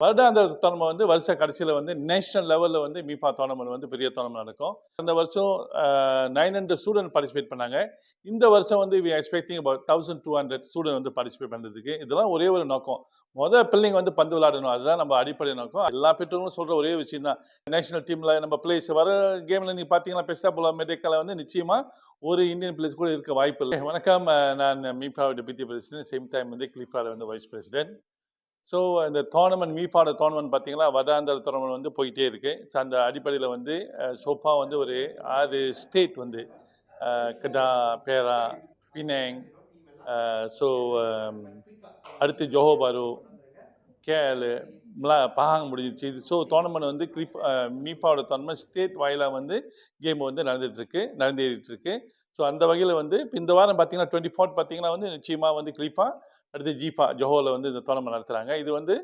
வருடாந்திர டோர்னமெண்ட் வந்து வருஷ கடைசியில் வந்து நேஷனல் லெவலில் வந்து மீஃபா டோர்னமெண்ட் வந்து பெரிய டோர்னமெண்ட் நடக்கும். அந்த வருஷம் நைன் ஹண்ட்ரட் ஸ்டூடெண்ட் பார்ட்டிசிபேட் பண்ணாங்க. இந்த வருஷம் வந்து we expecting about thousand two hundred student வந்து பார்ட்டிசிபேட் பண்ணுறதுக்கு இதெல்லாம் ஒரே ஒரு நோக்கம். மொதல் பிள்ளைங்க வந்து பந்து விளாடணும். அதுதான் நம்ம அடிப்படை நோக்கம். எல்லா பெற்றோர்களும் சொல்கிற ஒரே விஷயம் தான் நேஷனல் டீமில் நம்ம பிளேஸ் வர கேமில் நீங்கள் பார்த்தீங்கன்னா பெஸ்டா போல மெடிக்கலில் வந்து நிச்சயமாக ஒரு இந்தியன் பிளேஸ் கூட இருக்க வாய்ப்பு இல்லை. வணக்கம் நான் மீஃபாவோட பித்தி பிரசிடென்ட் சேம் டைம் வந்து கிளிஃபாவில் வந்து வைஸ் பிரசிடென்ட் ஸோ இந்த தோணமன் மீஃபாவோட தோணமன் பார்த்தீங்கன்னா வருடாந்திர தோணமன் வந்து போயிட்டே இருக்கு. ஸோ அந்த அடிப்படையில் வந்து சோஃபா வந்து ஒரு ஆறு ஸ்டேட் வந்து கடா பேரா பினேங் ஸோ அடுத்து ஜோஹோபாரு கேஎல் மிளா பஹாங் முடிஞ்சிச்சு. இது ஸோ டோர்னமெண்ட் வந்து கிரிப் மீஃபாவோட டோர்னமெண்ட் ஸ்டேட் வாயிலாக வந்து கேம் வந்து நடந்துகிட்ருக்கு நடந்துகிட்டு இருக்கு ஸோ அந்த வகையில் வந்து இப்ப இந்த வாரம் பார்த்தீங்கன்னா டுவெண்ட்டி ஃபோர்த் பார்த்தீங்கன்னா வந்து நிச்சயமாக வந்து கிளிஃபா அடுத்து ஜீஃபா ஜோஹோவில் வந்து இந்த டோர்னமெண்ட் நடத்துகிறாங்க இது வந்து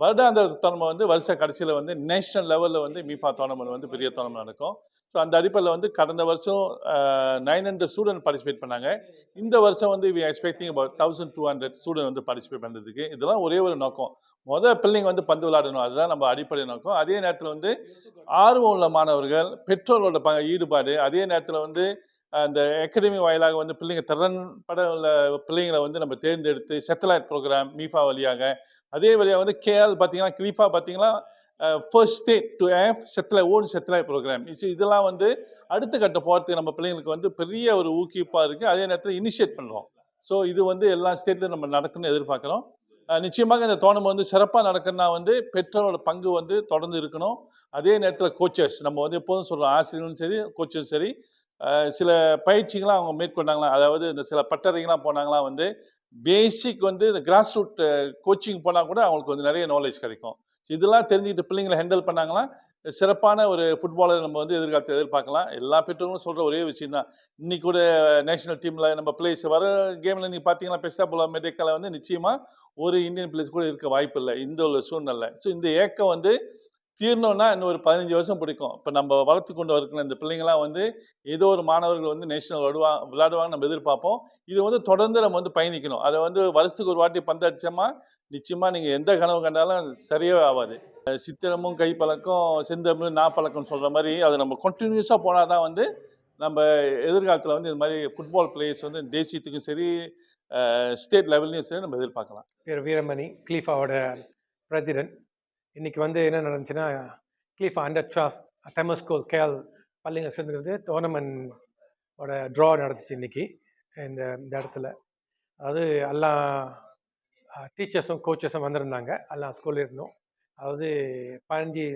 வருடாந்திர டோர்னமெண்ட் வந்து வருஷ கடைசியில் வந்து நேஷனல் லெவலில் வந்து மீஃபா டோர்னமெண்ட் வந்து பெரிய டோர்னமெண்ட் நடக்கும். ஸோ அந்த அடிப்படையில் வந்து கடந்த வருஷம் நைன் ஹண்ட்ரட் ஸ்டூடெண்ட் பார்ட்டிசிபேட் பண்ணாங்க. இந்த வருஷம் வந்து we expecting about thousand two hundred student வந்து பார்ட்டிசிபேட் பண்ணுறதுக்கு இதெல்லாம் ஒரே ஒரு நோக்கம். மொதல் பிள்ளைங்க வந்து பந்து விளையாடணும். அதுதான் நம்ம அடிப்படை நோக்கம். அதே நேரத்தில் வந்து ஆர்வம் உள்ள மாணவர்கள் பெற்றோர்களோட ப ஈடுபாடு அதே நேரத்தில் வந்து அந்த அகாடமி வாயிலாக வந்து பிள்ளைங்க திறன்பட உள்ள பிள்ளைங்களை வந்து நம்ம தேர்ந்தெடுத்து செட்டலைட் ப்ரோக்ராம் மீஃபா வழியாக. அதே வழியாக வந்து கேஎல் பார்த்தீங்கன்னா கிளிஃபா பார்த்தீங்கன்னா ஃபர்ஸ்ட் ஸ்டேட் டு ஹேவ் செட்டிலை ஓன் செட்டிலை ப்ரோக்ராம் இதெல்லாம் வந்து அடுத்த கட்ட போகிறதுக்கு நம்ம பிள்ளைங்களுக்கு வந்து பெரிய ஒரு ஊக்குவிப்பாக இருக்குது அதே நேரத்தில் இனிஷியேட் பண்ணுறோம் ஸோ இது வந்து எல்லா ஸ்டேட்லையும் நம்ம நடக்குன்னு எதிர்பார்க்குறோம். நிச்சயமாக இந்த டோர்னமெண்ட் வந்து சிறப்பாக நடக்கணும்னா வந்து பெற்றோரோட பங்கு வந்து தொடர்ந்து இருக்கணும். அதே நேரத்தில் கோச்சஸ் நம்ம வந்து எப்போதும் சொல்கிறோம் ஆசிரியரும் சரி கோச்சும் சரி சில பயிற்சிகள்லாம் அவங்க மேற்கொண்டாங்களா அதாவது இந்த சில பட்டறைகள்லாம் போனாங்களா வந்து பேசிக் வந்து இந்த கிராஸ் ரூட் கோச்சிங் போனால் கூட அவங்களுக்கு வந்து நிறைய நாலேஜ் கிடைக்கும். இதெல்லாம் தெரிஞ்சுக்கிட்டு பிள்ளைங்களை ஹேண்டில் பண்ணாங்களா சிறப்பான ஒரு ஃபுட்பாலர் நம்ம வந்து எதிர்காலத்தில் எதிர்பார்க்கலாம். எல்லா பெற்றோர்களும் சொல்கிற ஒரே விஷயம் தான் இன்னைக்கு கூட நேஷனல் டீமில் நம்ம பிளேஸ் வர கேமில் நீங்கள் பார்த்தீங்கன்னா பெஸ்டா போல மெடிக்கலில் வந்து நிச்சயமாக ஒரு இந்தியன் பிளேஸ் கூட இருக்க வாய்ப்பு இல்லை. இந்த ஒரு சூழ்நிலை. ஸோ இந்த ஏக்கம் வந்து தீரணும்னா இன்னும் ஒரு பதினஞ்சு வருஷம் பிடிக்கும். இப்போ நம்ம வளர்த்து கொண்டு இருக்கிற இந்த பிள்ளைங்களாம் வந்து ஏதோ ஒரு மாணவர்கள் வந்து நேஷனல் விடுவா விளையாடுவாங்க நம்ம எதிர்பார்ப்போம். இது வந்து தொடர்ந்து நம்ம வந்து பயணிக்கணும். அதை வந்து வருஷத்துக்கு ஒரு வாட்டி பந்தடிச்சோமா நிச்சயமாக நீங்கள் எந்த கனவு கண்டாலும் அது ஆகாது. சித்திரமும் கைப்பழக்கம் செந்தமிழ் நாப்பழக்கம் சொல்கிற மாதிரி அது நம்ம கண்டினியூஸாக போனால் தான் வந்து நம்ம எதிர்காலத்தில் வந்து இந்த மாதிரி ஃபுட்பால் பிளேயர்ஸ் வந்து தேசியத்துக்கும் சரி ஸ்டேட் லெவல்லையும் சரி நம்ம எதிர்பார்க்கலாம். பேர் வீரமணி கிளீஃபாவோட பிரசிடென்ட் இன்னைக்கு வந்து என்ன நடந்துச்சுன்னா Cliff under twelve Tamil school KL பள்ளிங்க சேர்ந்துக்கிறது டோர்னமெண்டோட ட்ரா நடந்துச்சு இன்னைக்கு இந்த இந்த இடத்துல. அதாவது எல்லா டீச்சர்ஸும் கோச்சஸும் வந்திருந்தாங்க. எல்லா ஸ்கூலில் இருந்தோம். அதாவது பதினஞ்சு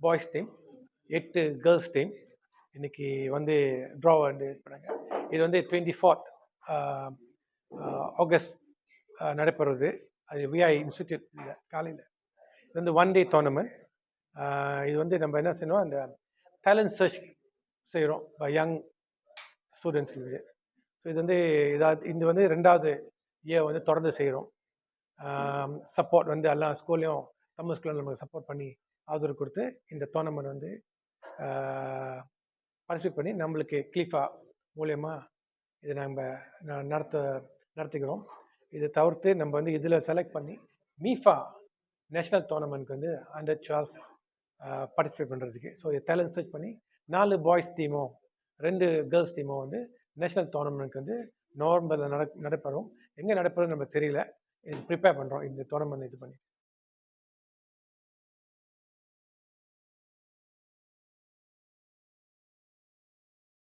பாய்ஸ் டீம் எட்டு கேர்ள்ஸ் டீம் இன்னைக்கு வந்து ட்ரா வந்து இது பண்ணாங்க இது வந்து டுவெண்ட்டி ஃபோர்த் ஆகஸ்ட் நடைபெறுவது அது விஐ இன்ஸ்டிடியூட் காலையில். இது வந்து ஒன் டே டோர்னமெண்ட் இது வந்து நம்ம என்ன செய்யணும் அந்த டேலண்ட் சர்ச் செய்கிறோம் யங் ஸ்டூடெண்ட்ஸ் ஸோ இது வந்து இதாவது இது வந்து ரெண்டாவது இயர் வந்து தொடர்ந்து செய்கிறோம் சப்போர்ட் வந்து எல்லா ஸ்கூல்லையும் தமிழ் ஸ்கூலில் நமக்கு சப்போர்ட் பண்ணி ஆதரவு கொடுத்து இந்த டோர்னமெண்ட் வந்து பார்ட்டிசிபேட் பண்ணி நம்மளுக்கு கிளிஃபா மூலயமா இதை நம்ம ந- நடத்த நடத்திக்கிறோம். இதை தவிர்த்து நம்ம வந்து இதில் செலக்ட் பண்ணி மீஃபா நேஷ்னல் டோர்னமெண்ட்க்கு வந்து அண்டர் டுவெல் பார்ட்டிசிபேட் பண்ணுறதுக்கு ஸோ இதை டேலண்ட் சர்ச் பண்ணி நாலு பாய்ஸ் டீமோ ரெண்டு கேர்ள்ஸ் டீமோ வந்து நேஷ்னல் டோர்னமெண்ட்க்கு வந்து நவம்பரில் நட நடைபெறும். எங்கே நடைபெறும் நம்ம தெரியல. இது ப்ரிப்பேர் பண்ணுறோம் இந்த டோர்னமெண்ட் இது பண்ணி